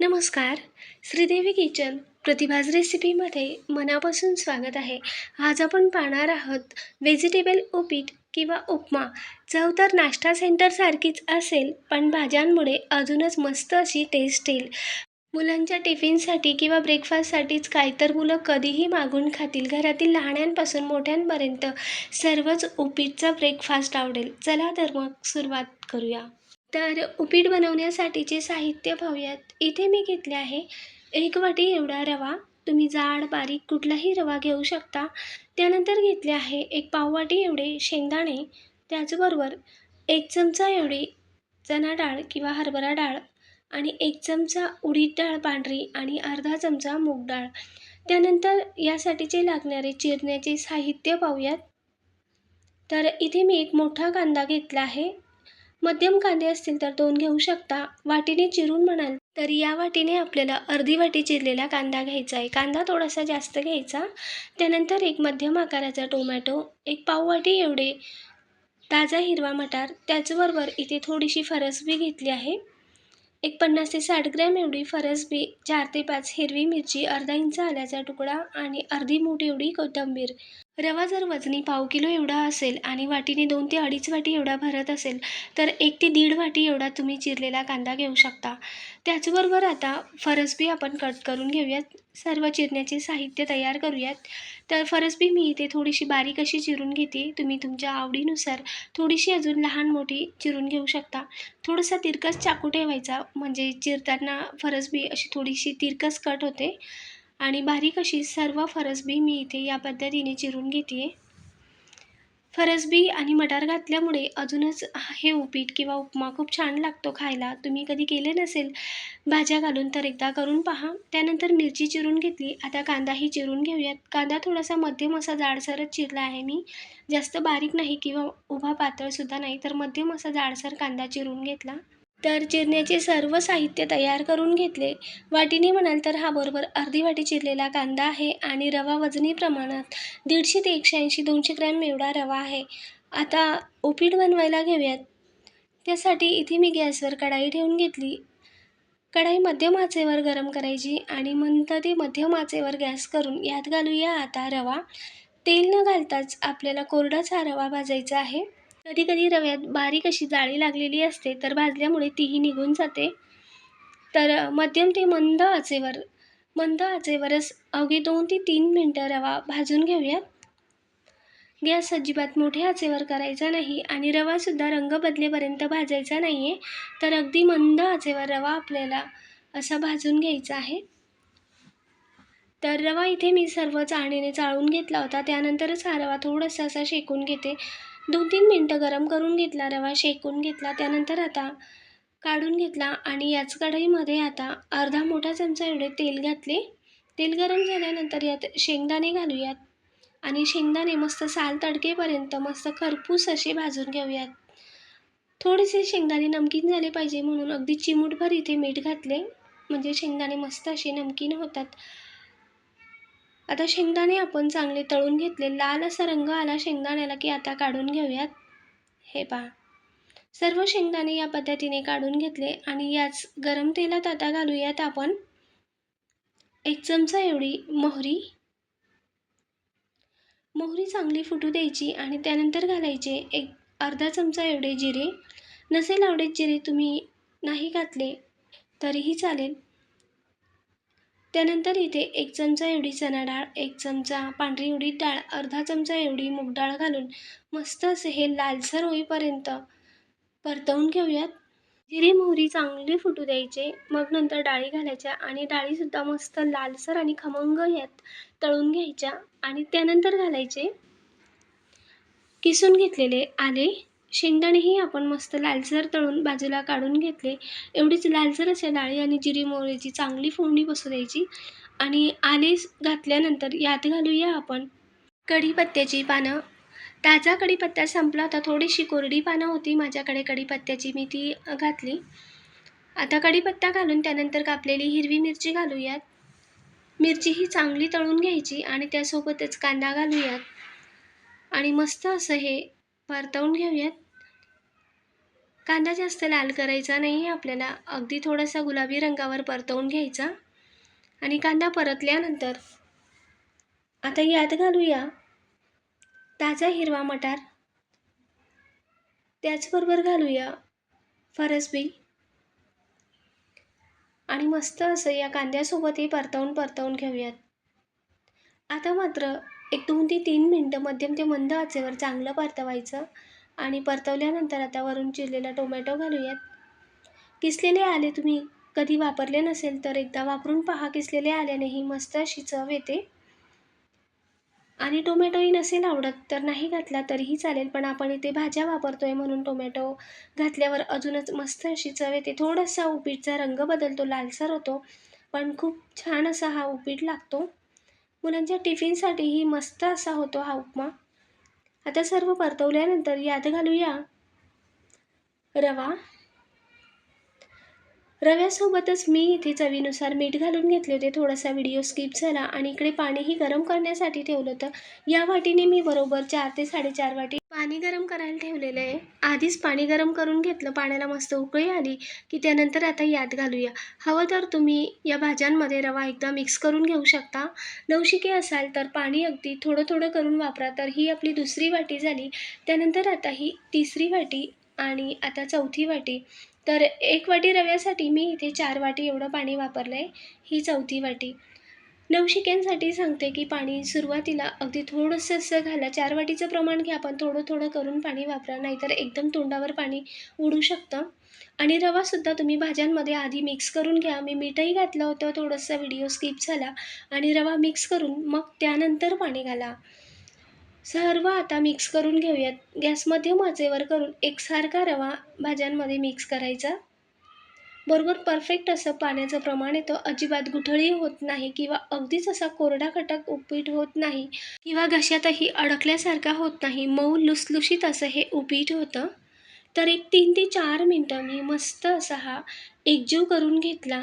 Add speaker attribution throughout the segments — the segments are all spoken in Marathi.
Speaker 1: नमस्कार. श्रीदेवी किचन प्रतिभाज रेसिपीमध्ये मनापासून स्वागत आहे. आज आपण पाहणार आहोत व्हेजिटेबल उपीट किंवा उपमा. चव तर नाश्ता सेंटरसारखीच असेल पण भाज्यांमुळे अजूनच मस्त अशी टेस्ट येईल. मुलांच्या टिफिनसाठी किंवा ब्रेकफास्टसाठीच काय तर मुलं कधीही मागून खातील. घरातील लहाण्यांपासून मोठ्यांपर्यंत सर्वच उपीटचा ब्रेकफास्ट आवडेल. चला तर मग सुरुवात करूया. तर उपीट बनवण्यासाठीचे साहित्य पाहूयात. इथे मी घेतले आहे एक वाटी एवढा रवा. तुम्ही जाड बारीक कुठलाही रवा घेऊ शकता. त्यानंतर घेतले आहे एक पाववाटी एवढे शेंगदाणे. त्याचबरोबर एक चमचा एवढी चणा डाळ किंवा हरभरा डाळ आणि एक चमचा उडीद डाळ पांढरी आणि अर्धा चमचा मूग डाळ. त्यानंतर यासाठीचे लागणारे चिरण्याचे साहित्य पाहूयात. तर इथे मी एक मोठा कांदा घेतला आहे. मध्यम कांदे असतील तर दोन घेऊ शकता. वाटीने चिरून म्हणाल तर या वाटीने आपल्याला अर्धी वाटी चिरलेला कांदा घ्यायचा आहे. कांदा थोडासा जास्त घ्यायचा. त्यानंतर एक मध्यम आकाराचा टोमॅटो एक पाववाटी एवढे ताजा हिरवा मटार त्याचबरोबर इथे थोडीशी फरसबी घेतली आहे. एक पन्नास ते साठ ग्रॅम एवढी फरसबी चार ते पाच हिरवी मिरची अर्धा इंच आल्याचा तुकडा आणि अर्धी मूठ एवढी कोथिंबीर. रवा जर वजनी पाव किलो एवढा असेल आणि वाटीने दोन ते अडीच वाटी एवढा भरत असेल तर एक ते दीड वाटी एवढा तुम्ही चिरलेला कांदा घेऊ शकता. त्याचबरोबर आता फरसबी आपण कट करून घेऊयात. सर्व चिरण्याचे साहित्य तयार करूयात. तर फरसबी मी इथे थोडीशी बारीक अशी चिरून घेते. तुम्ही तुमच्या आवडीनुसार थोडीशी अजून लहान मोठी चिरून घेऊ शकता. थोडासा तिरकस चाकू ठेवायचा. म्हणजे चिरताना फरसबी अशी थोडीशी तिरकस कट होते. आणि बारीक अशी सर्व फरसबी मी इथे या पद्धतीने चिरून घेते आहे फरसबी आणि मटार घातल्यामुळे अजूनच हे उपीट किंवा उपमा खूप छान लागतो खायला. तुम्ही कधी केले नसेल भाज्या घालून तर एकदा करून पहा. त्यानंतर मिरची चिरून घेतली. आता कांदाही चिरून घेऊयात. कांदा थोडासा मध्यम असा जाडसरच चिरला आहे मी. जास्त बारीक नाही किंवा उभा पातळसुद्धा नाही तर मध्यम असा जाडसर कांदा चिरून घेतला. तर चिरण्याचे सर्व साहित्य तयार करून घेतले. वाटीने म्हणाल तर हा बरोबर अर्धी वाटी चिरलेला कांदा आहे आणि रवा वजनी प्रमाणात दीडशे ते एकशे ऐंशी दोनशे ग्रॅम एवढा रवा आहे. आता उपीट बनवायला घेऊयात. त्यासाठी इथे मी गॅसवर कढाई ठेवून घेतली. कढाई मध्यम आचेवर गरम करायची आणि मंद ते मध्यम आचेवर गॅस करून यात घालूया आता रवा. तेल न घालताच आपल्याला कोरडाच हा रवा भाजायचा आहे. कधी कधी रव्यात बारीक अशी जाळी लागलेली असते तर भाजल्यामुळे तीही निघून जाते. तर मध्यम ते मंद आचेवर मंद आचेवरच अवघी दोन ते तीन मिनटं रवा भाजून घेऊयात गॅस अजिबात मोठ्या आचेवर करायचा नाही आणि रवासुद्धा रंग बदलेपर्यंत भाजायचा नाही आहे तर अगदी मंद आचेवर रवा आपल्याला असा भाजून घ्यायचा आहे. तर रवा इथे मी सर्व चाळणीने चाळून घेतला होता त्यानंतरच हा रवा थोडासा असा शेकून घेते. दोन तीन मिनटं गरम करून घेतला रवा शेकून घेतला त्यानंतर आता काढून घेतला आणि याच कढईमध्ये आता अर्धा मोठा चमचा एवढे तेल घातले. तेल गरम झाल्यानंतर यात शेंगदाणे घालूयात आणि शेंगदाणे मस्त साल तडकेपर्यंत मस्त खरपूस असे भाजून घेऊयात. थोडेसे शेंगदाणे नमकीन झाले पाहिजे म्हणून अगदी चिमूटभर इथे मीठ घातले. म्हणजे शेंगदाणे मस्त असे नमकीन होतात. आता शेंगदाणे आपण चांगले तळून घेतले. लाल असा रंग आला शेंगदाण्याला की आता काढून घेऊयात. हे पहा. सर्व शेंगदाणे या पद्धतीने काढून घेतले आणि याच गरम तेलात आता घालूयात आपण एक चमचा एवढी मोहरी. मोहरी चांगली फुटू द्यायची आणि त्यानंतर घालायचे एक अर्धा चमचा एवढे जिरे. नसेल आवडेत जिरे तुम्ही नाही घातले तरीही चालेल. त्यानंतर इथे एक चमचा एवढी चणा डाळ एक चमचा पांढरी एवढी डाळ अर्धा चमचा एवढी मूग डाळ घालून मस्त असे हे लालसर होईपर्यंत परतवून घेऊयात. जिरे मोहरी चांगली फुटू द्यायचे. मग नंतर डाळी घालायच्या आणि डाळीसुद्धा मस्त लालसर आणि खमंग यात तळून घ्यायच्या आणि त्यानंतर घालायचे किसून घेतलेले आले शेंगदाणेही आपण मस्त लालसर तळून बाजूला काढून घेतले. एवढीच लालसर अशा डाळी आणि जिरी मोहरीची चांगली फोडणी बसू द्यायची. आणि आले घातल्यानंतर यात घालूया आपण कढीपत्त्याची पानं. ताजा कढीपत्ता संपला होता. थोडीशी कोरडी पानं होती. माझ्याकडे कढीपत्त्याची मी ती घातली. आता कढीपत्ता घालून त्यानंतर कापलेली हिरवी मिरची घालूयात. मिरची ही चांगली तळून घ्यायची आणि त्यासोबतच कांदा घालूयात. आणि मस्त असं हे परतवून घेऊयात. कांदा जास्त लाल करायचा नाही आहे आपल्याला अगदी थोडासा गुलाबी रंगावर परतवून घ्यायचा. आणि कांदा परतल्यानंतर आता यात घालूया ताजा हिरवा मटार. त्याचबरोबर घालूया फरसबी. आणि मस्त असं या कांद्यासोबतही परतवून परतवून घेऊयात. आता मात्र एक दोन ते तीन मिनटं मध्यम ते मंद आचेवर चांगलं परतवायचं. आणि परतवल्यानंतर आता वरून चिरलेला टोमॅटो घालूयात. किसलेले आले तुम्ही? कधी वापरले नसेल तर एकदा वापरून पहा किसलेले आल्यानेही मस्त अशी चव येते. आणि टोमॅटोही नसेल आवडत तर नाही घातला तरीही चालेल पण आपण इथे भाज्या वापरतोय म्हणून टोमॅटो घातल्यावर अजूनच मस्त अशी चव येते. थोडासा उपीटचा रंग बदलतो लालसर होतो पण खूप छान असा हा उपीट लागतो. मुलांच्या टिफिनसाठीही मस्त असा होतो हा उपमा. आता सर्व परतवल्यानंतर यात घालूया. रवा रव्यासोबतच मी इथे चवीनुसार मीठ घालून घेतले होते. थोडासा व्हिडिओ स्किप झाला आणि इकडे पाणीही गरम करण्यासाठी ठेवलं होतं. या वाटीने मी बरोबर चार ते साडेचार वाटी पाणी गरम करायला ठेवलेलं आहे. आधीच पाणी गरम करून घेतलं. पाण्याला मस्त उकळी आली की त्यानंतर आता यात घालूया. हवं तर तुम्ही या भाज्यांमध्ये रवा एकदा मिक्स करून घेऊ शकता. नवशिके असाल तर पाणी अगदी थोडं थोडं करून वापरा. तर ही आपली दुसरी वाटी झाली. त्यानंतर आता ही तिसरी वाटी आणि आता चौथी वाटी. तर एक वाटी रव्यासाठी मी इथे चार वाटी एवढं पाणी वापरलं आहे ही चौथी वाटी. नवशिक्यांसाठी सांगते की पाणी सुरुवातीला अगदी थोडंसं असं घाला चार वाटीचं प्रमाण घ्या पण थोडं थोडं करून पाणी वापरा नाहीतर एकदम तोंडावर पाणी उडू शकतं. आणि रवासुद्धा तुम्ही भाज्यांमध्ये आधी मिक्स करून घ्या. मी मीठही घातलं होतं थोडंसं व्हिडिओ स्किप झाला आणि रवा मिक्स करून मग त्यानंतर पाणी घाला. सर्व आता मिक्स करून घेऊयात. गॅस मध्यम आचेवर करून एकसारखा रवा भाज्यांमध्ये मिक्स करायचा. बरोबर परफेक्ट असं पाण्याचं प्रमाण येतं. अजिबात गुठळी होत नाही किंवा अगदीच असा कोरडा खटक उपीट होत नाही किंवा घशातही अडकल्यासारखा होत नाही. मऊ लुसलुशीत असं हे उपीट होतं. तर एक तीन ते चार मिनटं मी मस्त असा हा एकजीव करून घेतला.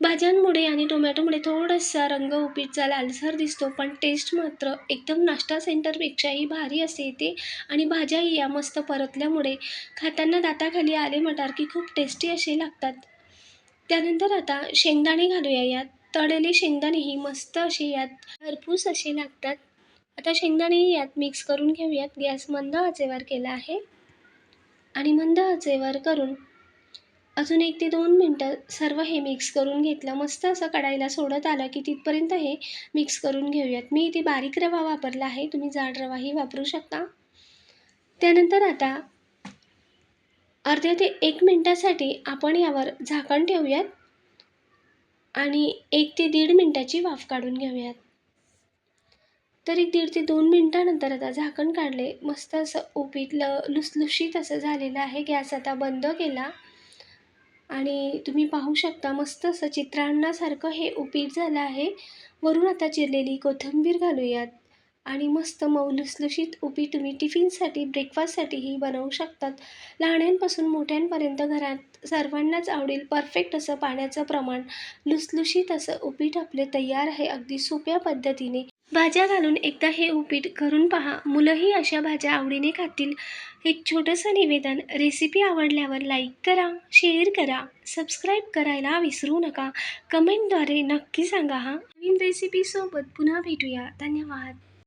Speaker 1: भाज्यांमुळे आणि टोमॅटोमुळे थोडासा रंग उपीटचा लालसर दिसतो पण टेस्ट मात्र एकदम नाश्ता सेंटरपेक्षाही भारी असे येते आणि भाज्याही या मस्त परतल्यामुळे खाताना दाताखाली आले मटार की खूप टेस्टी असे लागतात. त्यानंतर आता शेंगदाणे घालूया यात. तळलेले शेंगदाणेही मस्त असे यात भरपूस असे लागतात. आता शेंगदाणेही यात मिक्स करून घेऊयात. गॅस मंद आचेवर केला आहे. आणि मंद आचेवर करून अजून एक ते दोन मिनटं सर्व हे मिक्स करून घेतलं. मस्त असं कढाईला सोडत आलं की तिथपर्यंत हे मिक्स करून घेऊयात. मी इथे बारीक रवा वापरला आहे. तुम्ही जाड रवाही वापरू शकता. त्यानंतर आता अर्ध्या ते एक मिनटासाठी आपण यावर झाकण ठेवूयात आणि एक ते दीड मिनटाची वाफ काढून घेऊयात. तर एक दीड ते दोन मिनटानंतर आता झाकण काढले. मस्त असं उपीतलं लुसलुशीत असं झालेलं आहे. गॅस आता बंद केला. आणि तुम्ही पाहू शकता मस्त असं चित्रांनासारखं हे उपीट झालं आहे. वरून आता चिरलेली कोथिंबीर घालूयात. आणि मस्त मऊ लुसलुशीत उपीट तुम्ही टिफिनसाठी ब्रेकफास्टसाठीही बनवू शकतात. लहाण्यांपासून मोठ्यांपर्यंत घरात सर्वांनाच आवडेल परफेक्ट असं पाण्याचं प्रमाण. लुसलुशीत असं उपीट आपले तयार आहे अगदी सोप्या पद्धतीने. भाज्या घालून एकदा हे उपीट करून पहा. मुलंही अशा भाज्या आवडीने खातील. एक छोटंसं निवेदन रेसिपी आवडल्यावर लाईक करा शेअर करा सबस्क्राईब करायला विसरू नका. कमेंटद्वारे नक्की सांगा हा. नवीन रेसिपीसोबत पुन्हा भेटूया. धन्यवाद.